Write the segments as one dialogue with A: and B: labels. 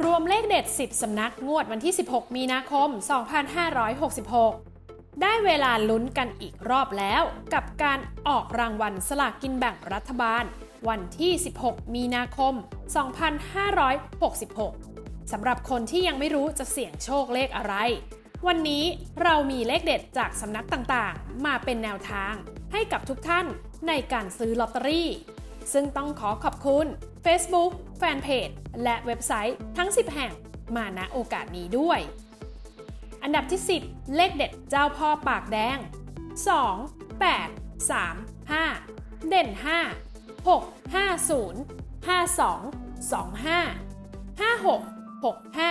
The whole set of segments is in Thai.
A: รวมเลขเด็ด 10 สำนักงวดวันที่ 16 มีนาคม 2566 ได้เวลาลุ้นกันอีกรอบแล้วกับการออกรางวัลสลากกินแบ่งรัฐบาล วันที่ 16 มีนาคม 2566 สำหรับคนที่ยังไม่รู้จะเสี่ยงโชคเลขอะไร วันนี้เรามีเลขเด็ดจากสำนักต่างๆ มาเป็นแนวทางให้กับทุกท่านในการซื้อลอตเตอรี่ ซึ่งต้องขอขอบคุณ Facebook แฟนเพจและเว็บไซต์ทั้ง 10 แห่งมาณโอกาสนี้ด้วย อันดับที่ 10 เลขเด็ดเจ้าพ่อปากแดง 2 8 3 5 เด่น 5 6 5 0 5 2 2 5 5 6 6 5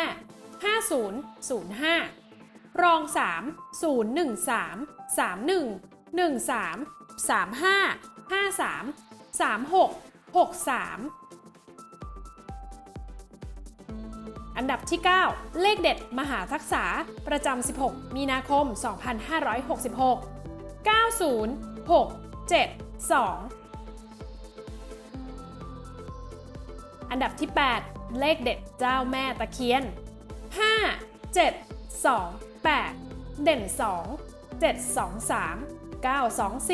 A: 5 0 0 5 รอง 3 0 1 3 3 1 1 3 3 5 5 3 3 6 6 3 อันดับที่ 9 เลขเด็ดมหาทักษะประจำ 16 มีนาคม 2566 90 6 7 2อันดับที่ 8 เลขเด็ดเจ้าแม่ตะเคียน 5 7 2 8 เด่น 2 7 2 3 9 2 4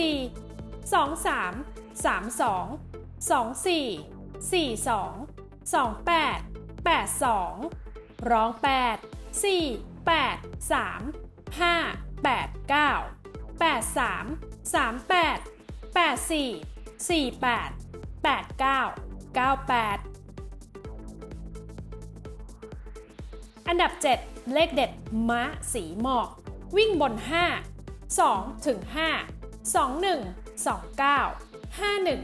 A: 2 3 3 2 2 4 4 2 2 8 8 2 ร้อง 8 4 8 3 5 8 9 8 3 3 8 8 4 4 8 8 9 9 8 อันดับ 7 เลขเด็ดม้าสีหมอก วิ่งบน 5 2ถึง5 21 29 51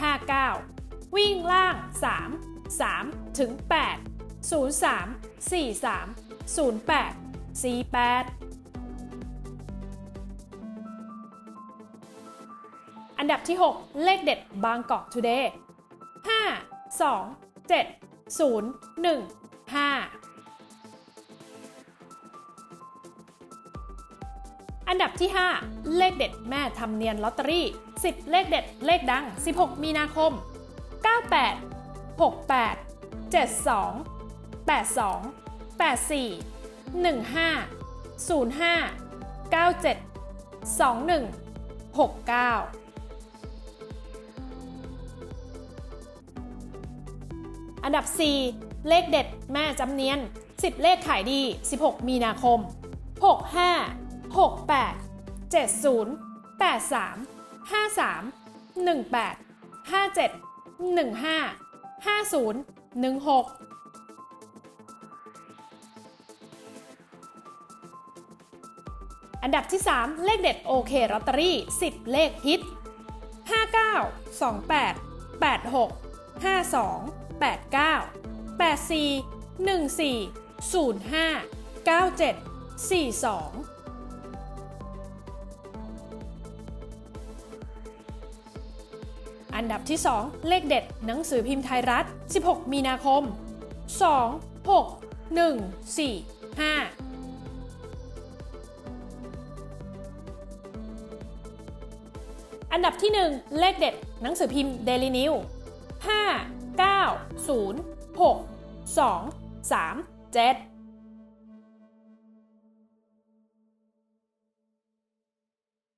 A: 59 วิ่งล่าง 3 3ถึง8 03 43 08 48 อันดับที่ 6 เลขเด็ดบางกอกทูเดย์5 2 7 0 1 5 อันดับที่ 5 เลขเด็ดแม่ทำเนียนลอตเตอรี่ 10 เลขเด็ดเลขดัง 16 มีนาคม 98 68 72 82 84 15 05 97 21 69อันดับ 4 เลขเด็ดแม่จำเนียน 10 เลขขายดี 16 มีนาคม 65 68 70 83 53 18 57 15 50 16อันดับที่ 3 เลขเด็ดโอเคลอตเตอรี่ 10 เลขฮิต 59 28 86 52 89 84 14 05 97 42 อันดับที่ 2 เลขเด็ด หนังสือพิมพ์ไทยรัฐ 16 มีนาคม 2 6 1 4 5อันดับที่ 1 เลขเด็ด หนังสือพิมพ์ Daily New 5 9 0 6 2 3 7